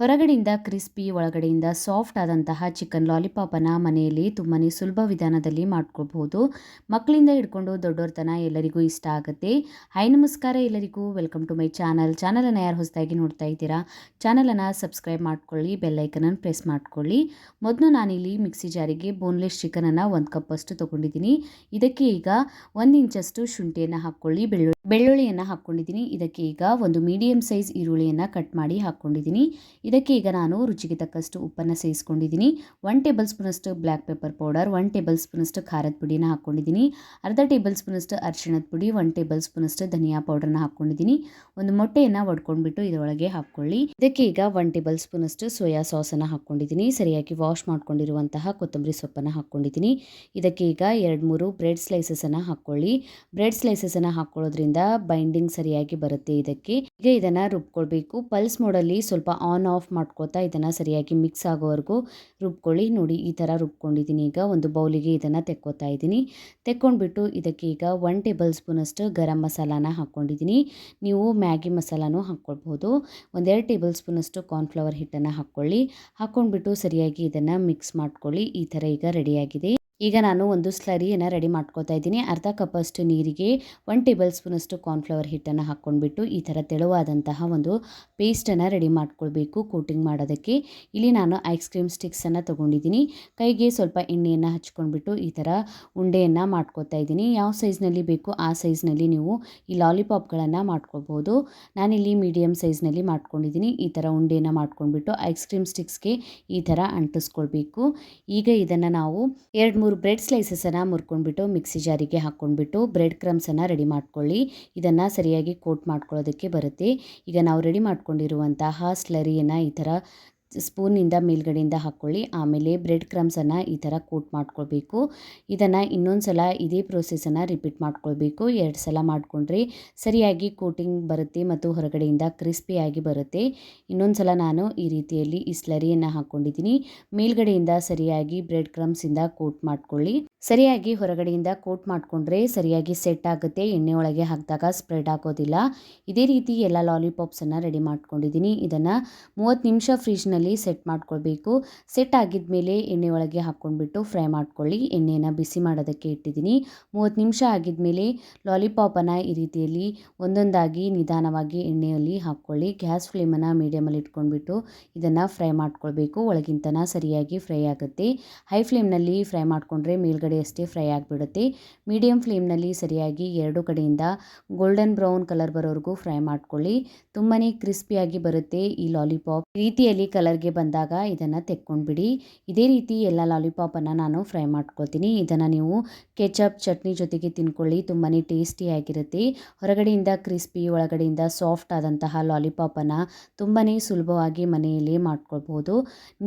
ಹೊರಗಡೆಯಿಂದ ಕ್ರಿಸ್ಪಿ, ಒಳಗಡೆಯಿಂದ ಸಾಫ್ಟ್ ಆದಂತಹ ಚಿಕನ್ ಲಾಲಿಪಾಪನ್ನು ಮನೆಯಲ್ಲಿ ತುಂಬಾ ಸುಲಭ ವಿಧಾನದಲ್ಲಿ ಮಾಡ್ಕೋಬಹುದು ಮಕ್ಕಳಿಂದ ಹಿಡ್ಕೊಂಡು ದೊಡ್ಡವ್ರ ತನ ಎಲ್ಲರಿಗೂ ಇಷ್ಟ ಆಗುತ್ತೆ. ಹೈ ನಮಸ್ಕಾರ ಎಲ್ಲರಿಗೂ. Welcome to my channel. ಚಾನಲನ್ನು ಯಾರು ಹೊಸದಾಗಿ ನೋಡ್ತಾ ಇದ್ದೀರಾ, ಚಾನಲನ್ನು ಸಬ್ಸ್ಕ್ರೈಬ್ ಮಾಡ್ಕೊಳ್ಳಿ ಬೆಲ್ಲೈಕನನ್ನು ಪ್ರೆಸ್ ಮಾಡ್ಕೊಳ್ಳಿ. ಮೊದಲು ನಾನಿಲ್ಲಿ ಮಿಕ್ಸಿ ಜಾರಿಗೆ ಬೋನ್ಲೆಸ್ ಚಿಕನನ್ನು ಒಂದು ಕಪ್ಪಷ್ಟು ತೊಗೊಂಡಿದ್ದೀನಿ. ಇದಕ್ಕೆ ಈಗ ಒಂದು ಇಂಚಷ್ಟು ಶುಂಠಿಯನ್ನು ಹಾಕ್ಕೊಳ್ಳಿ, ಬೆಳ್ಳುಳ್ಳಿ, ಬೆಳ್ಳುಳ್ಳಿಯನ್ನು ಹಾಕ್ಕೊಂಡಿದ್ದೀನಿ. ಇದಕ್ಕೆ ಈಗ ಒಂದು ಮೀಡಿಯಂ ಸೈಜ್ ಈರುಳ್ಳಿಯನ್ನು ಕಟ್ ಮಾಡಿ ಹಾಕ್ಕೊಂಡಿದ್ದೀನಿ. ಇದಕ್ಕೆ ಈಗ ನಾನು ರುಚಿಗೆ ತಕ್ಕಷ್ಟು ಉಪ್ಪನ್ನು ಸೇರಿಸ್ಕೊಂಡಿದ್ದೀನಿ. ಒನ್ ಟೇಬಲ್ ಸ್ಪೂನಷ್ಟು black pepper powder one table ಸ್ಪೂನಷ್ಟು ಖಾರದ ಪುಡಿನ ಹಾಕ್ಕೊಂಡಿದ್ದೀನಿ. ಅರ್ಧ ಟೇಬಲ್ ಸ್ಪೂನಷ್ಟು ಅರಿಶಿಣದ ಪುಡಿ ಒನ್ ಟೇಬಲ್ ಸ್ಪೂನಷ್ಟು ಧನಿಯಾ ಪೌಡರ್ನ ಹಾಕ್ಕೊಂಡಿದ್ದೀನಿ. ಒಂದು ಮೊಟ್ಟೆಯನ್ನು ಒಡ್ಕೊಂಡ್ಬಿಟ್ಟು ಇದರೊಳಗೆ ಹಾಕ್ಕೊಳ್ಳಿ. ಇದಕ್ಕೆ ಈಗ ಒನ್ ಟೇಬಲ್ ಸ್ಪೂನಷ್ಟು ಸೋಯಾ ಸಾಸನ್ನು ಹಾಕ್ಕೊಂಡಿದ್ದೀನಿ. ಸರಿಯಾಗಿ ವಾಶ್ ಮಾಡ್ಕೊಂಡಿರುವಂತಹ ಕೊತ್ತಂಬರಿ ಸೊಪ್ಪನ್ನು ಹಾಕ್ಕೊಂಡಿದ್ದೀನಿ. ಇದಕ್ಕೆ ಈಗ ಎರಡು ಮೂರು ಬ್ರೆಡ್ ಸ್ಲೈಸಸನ್ನು ಹಾಕ್ಕೊಳ್ಳಿ. ಬ್ರೆಡ್ ಸ್ಲೈಸಸನ್ನು ಹಾಕ್ಕೊಳ್ಳೋದ್ರಿಂದ ಬೈಂಡಿಂಗ್ ಸರಿಯಾಗಿ ಬರುತ್ತೆ ಇದಕ್ಕೆ. ಈಗ ಇದನ್ನು ರುಬ್ಕೊಳ್ಬೇಕು. ಪಲ್ಸ್ ಮೋಡಲ್ಲಿ ಸ್ವಲ್ಪ ಆನ್ ಆಫ್ ಮಾಡ್ಕೋತಾ ಇದನ್ನು ಸರಿಯಾಗಿ ಮಿಕ್ಸ್ ಆಗೋವರೆಗೂ ರುಬ್ಕೊಳ್ಳಿ. ನೋಡಿ, ಈ ಥರ ರುಬ್ಕೊಂಡಿದ್ದೀನಿ. ಈಗ ಒಂದು ಬೌಲಿಗೆ ಇದನ್ನು ತೆಕ್ಕೋತಾ ಇದ್ದೀನಿ. ತೆಕ್ಕೊಂಡ್ಬಿಟ್ಟು ಇದಕ್ಕೆ ಈಗ ಒನ್ ಟೇಬಲ್ ಸ್ಪೂನಷ್ಟು ಗರಂ ಮಸಾಲಾನ ಹಾಕ್ಕೊಂಡಿದ್ದೀನಿ. ನೀವು ಮ್ಯಾಗಿ ಮಸಾಲಾನೂ ಹಾಕ್ಕೊಳ್ಬೋದು ಒಂದೆರಡು ಟೇಬಲ್ ಸ್ಪೂನಷ್ಟು ಕಾರ್ನ್ಫ್ಲವರ್ ಹಿಟ್ಟನ್ನು ಹಾಕ್ಕೊಳ್ಳಿ. ಹಾಕ್ಕೊಂಡ್ಬಿಟ್ಟು ಸರಿಯಾಗಿ ಇದನ್ನು ಮಿಕ್ಸ್ ಮಾಡ್ಕೊಳ್ಳಿ. ಈ ಥರ ಈಗ ರೆಡಿಯಾಗಿದೆ ಈಗ ನಾನು ಒಂದು ಸ್ಲರಿಯನ್ನು ರೆಡಿ ಮಾಡ್ಕೋತಾ ಇದ್ದೀನಿ. ಅರ್ಧ ಕಪ್ಪಷ್ಟು ನೀರಿಗೆ ಒನ್ ಟೇಬಲ್ ಸ್ಪೂನಷ್ಟು ಕಾರ್ನ್ಫ್ಲವರ್ ಹಿಟ್ಟನ್ನು ಹಾಕ್ಕೊಂಡ್ಬಿಟ್ಟು ಈ ಥರ ತೆಳುವಾದಂತಹ ಒಂದು ಪೇಸ್ಟನ್ನು ರೆಡಿ ಮಾಡ್ಕೊಳ್ಬೇಕು ಕೋಟಿಂಗ್ ಮಾಡೋದಕ್ಕೆ. ಇಲ್ಲಿ ನಾನು ಐಸ್ ಕ್ರೀಮ್ ಸ್ಟಿಕ್ಸನ್ನು ತೊಗೊಂಡಿದ್ದೀನಿ. ಕೈಗೆ ಸ್ವಲ್ಪ ಎಣ್ಣೆಯನ್ನು ಹಚ್ಕೊಂಡ್ಬಿಟ್ಟು ಈ ಥರ ಉಂಡೆಯನ್ನು ಮಾಡ್ಕೋತಾ ಇದ್ದೀನಿ. ಯಾವ ಸೈಜ್ನಲ್ಲಿ ಬೇಕು ಆ ಸೈಜ್ನಲ್ಲಿ ನೀವು ಈ ಲಾಲಿಪಾಪ್ಗಳನ್ನು ಮಾಡ್ಕೊಳ್ಬೋದು. ನಾನಿಲ್ಲಿ ಮೀಡಿಯಮ್ ಸೈಜ್ನಲ್ಲಿ ಮಾಡ್ಕೊಂಡಿದ್ದೀನಿ. ಈ ಥರ ಉಂಡೆಯನ್ನು ಮಾಡ್ಕೊಂಡ್ಬಿಟ್ಟು ಐಸ್ ಕ್ರೀಮ್ ಸ್ಟಿಕ್ಸ್ಗೆ ಈ ಥರ ಅಂಟಿಸ್ಕೊಳ್ಬೇಕು. ಈಗ ಇದನ್ನು ನಾವು ಎರಡು ಬ್ರೆಡ್ ಸ್ಲೈಸಸನ್ನು ಮುರ್ಕೊಂಡ್ಬಿಟ್ಟು ಮಿಕ್ಸಿ ಜಾರಿಗೆ ಹಾಕ್ಕೊಂಡ್ಬಿಟ್ಟು ಬ್ರೆಡ್ ಕ್ರಮ್ಸನ್ನು ರೆಡಿ ಮಾಡ್ಕೊಳ್ಳಿ. ಇದನ್ನು ಸರಿಯಾಗಿ ಕೋಟ್ ಮಾಡ್ಕೊಳ್ಳೋದಕ್ಕೆ ಬರುತ್ತೆ. ಈಗ ನಾವು ರೆಡಿ ಮಾಡ್ಕೊಂಡಿರುವಂತಹ ಸ್ಲರಿಯನ್ನು ಈ ಥರ ಸ್ಪೂನಿಂದ ಮೇಲ್ಗಡೆಯಿಂದ ಹಾಕ್ಕೊಳ್ಳಿ ಆಮೇಲೆ ಬ್ರೆಡ್ ಕ್ರಮ್ಸನ್ನು ಈ ಥರ ಕೋಟ್ ಮಾಡ್ಕೊಳ್ಬೇಕು. ಇದನ್ನು ಇನ್ನೊಂದು ಸಲ ಇದೇ ಪ್ರೋಸೆಸನ್ನು ರಿಪೀಟ್ ಮಾಡ್ಕೊಳ್ಬೇಕು. ಎರಡು ಸಲ ಮಾಡಿಕೊಂಡ್ರೆ ಸರಿಯಾಗಿ ಕೋಟಿಂಗ್ ಬರುತ್ತೆ ಮತ್ತು ಹೊರಗಡೆಯಿಂದ ಕ್ರಿಸ್ಪಿಯಾಗಿ ಬರುತ್ತೆ. ಇನ್ನೊಂದು ಸಲ ನಾನು ಈ ರೀತಿಯಲ್ಲಿ ಈ ಸ್ಲರಿಯನ್ನು ಹಾಕ್ಕೊಂಡಿದ್ದೀನಿ ಮೇಲ್ಗಡೆಯಿಂದ ಸರಿಯಾಗಿ ಬ್ರೆಡ್ ಕ್ರಮ್ಸಿಂದ ಕೋಟ್ ಮಾಡ್ಕೊಳ್ಳಿ. ಸರಿಯಾಗಿ ಹೊರಗಡೆಯಿಂದ ಕೋಟ್ ಮಾಡಿಕೊಂಡ್ರೆ ಸರಿಯಾಗಿ ಸೆಟ್ ಆಗುತ್ತೆ, ಎಣ್ಣೆ ಒಳಗೆ ಹಾಕಿದಾಗ ಸ್ಪ್ರೆಡ್ ಆಗೋದಿಲ್ಲ. ಇದೇ ರೀತಿ ಎಲ್ಲ ಲಾಲಿಪಾಪ್ಸನ್ನು ರೆಡಿ ಮಾಡ್ಕೊಂಡಿದ್ದೀನಿ. ಇದನ್ನು ಮೂವತ್ತು ನಿಮಿಷ ಫ್ರಿಜ್ನಲ್ಲಿ ಸೆಟ್ ಮಾಡ್ಕೊಳ್ಬೇಕು. ಸೆಟ್ ಆಗಿದ ಮೇಲೆ ಎಣ್ಣೆ ಒಳಗೆ ಹಾಕ್ಕೊಂಡ್ಬಿಟ್ಟು ಫ್ರೈ ಮಾಡ್ಕೊಳ್ಳಿ. ಎಣ್ಣೆಯನ್ನು ಬಿಸಿ ಮಾಡೋದಕ್ಕೆ ಇಟ್ಟಿದ್ದೀನಿ. ಮೂವತ್ತು ನಿಮಿಷ ಆಗಿದ ಮೇಲೆ ಲಾಲಿಪಾಪನ್ನು ಈ ರೀತಿಯಲ್ಲಿ ಒಂದೊಂದಾಗಿ ನಿಧಾನವಾಗಿ ಎಣ್ಣೆಯಲ್ಲಿ ಹಾಕ್ಕೊಳ್ಳಿ. ಗ್ಯಾಸ್ ಫ್ಲೇಮನ್ನು ಮೀಡಿಯಮಲ್ಲಿ ಇಟ್ಕೊಂಡ್ಬಿಟ್ಟು ಇದನ್ನು ಫ್ರೈ ಮಾಡ್ಕೊಳ್ಬೇಕು. ಒಳಗಿಂತನ ಸರಿಯಾಗಿ ಫ್ರೈ ಆಗುತ್ತೆ. ಹೈ ಫ್ಲೇಮ್ನಲ್ಲಿ ಫ್ರೈ ಮಾಡಿಕೊಂಡ್ರೆ ಮೇಲ್ಗಡೆ ಕಡೆ ಅಷ್ಟೇ ಫ್ರೈ ಆಗಿಬಿಡುತ್ತೆ. ಮೀಡಿಯಮ್ ಫ್ಲೇಮ್ನಲ್ಲಿ ಸರಿಯಾಗಿ ಎರಡು ಕಡೆಯಿಂದ ಗೋಲ್ಡನ್ ಬ್ರೌನ್ ಕಲರ್ ಬರೋವರೆಗೂ ಫ್ರೈ ಮಾಡ್ಕೊಳ್ಳಿ. ತುಂಬಾ ಕ್ರಿಸ್ಪಿಯಾಗಿ ಬರುತ್ತೆ ಈ ಲಾಲಿಪಾಪ್. ರೀತಿಯಲ್ಲಿ ಕಲರ್ಗೆ ಬಂದಾಗ ಇದನ್ನು ತೆಕ್ಕೊಂಡ್ಬಿಡಿ. ಇದೇ ರೀತಿ ಎಲ್ಲ ಲಾಲಿಪಾಪನ್ನು ನಾನು ಫ್ರೈ ಮಾಡ್ಕೊಳ್ತೀನಿ. ಇದನ್ನು ನೀವು ಕೆಚಪ್ ಚಟ್ನಿ ಜೊತೆಗೆ ತಿನ್ಕೊಳ್ಳಿ. ತುಂಬಾ ಟೇಸ್ಟಿಯಾಗಿರುತ್ತೆ ಹೊರಗಡೆಯಿಂದ ಕ್ರಿಸ್ಪಿ, ಒಳಗಡೆಯಿಂದ ಸಾಫ್ಟ್ ಆದಂತಹ ಲಾಲಿಪಾಪನ್ನು ತುಂಬಾ ಸುಲಭವಾಗಿ ಮನೆಯಲ್ಲಿ ಮಾಡ್ಕೊಳ್ಬೋದು.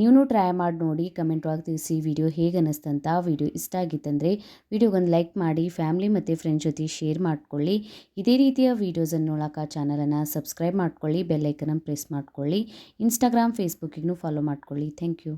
ನೀವು ಟ್ರೈ ಮಾಡಿ ನೋಡಿ. ಕಮೆಂಟ್ ಒಳಗೆ ತಿಳಿಸಿ. ವಿಡಿಯೋ ಹೇಗೆ ಅನ್ನಿಸ್ತಂತ ವಿಡಿಯೋ ಇಷ್ಟ ಆಗಿತ್ತಂದರೆ ವಿಡಿಯೋಗೊಂದು ಲೈಕ್ ಮಾಡಿ, ಫ್ಯಾಮಿಲಿ ಮತ್ತು ಫ್ರೆಂಡ್ಸ್ ಜೊತೆ ಶೇರ್ ಮಾಡ್ಕೊಳ್ಳಿ. ಇದೇ ರೀತಿಯ ವೀಡಿಯೋಸನ್ನು ನೋಡೋಕೆ ಚಾನಲನ್ನು ಸಬ್ಸ್ಕ್ರೈಬ್ ಮಾಡ್ಕೊಳ್ಳಿ ಬೆಲ್ಲೈಕನನ್ನು ಪ್ರೆಸ್ ಮಾಡ್ಕೊಳ್ಳಿ. ಇನ್ಸ್ಟಾಗ್ರಾಮ್, ಫೇಸ್ಬುಕ್ಕಿಗೂ ಫಾಲೋ ಮಾಡ್ಕೊಳ್ಳಿ. Thank you.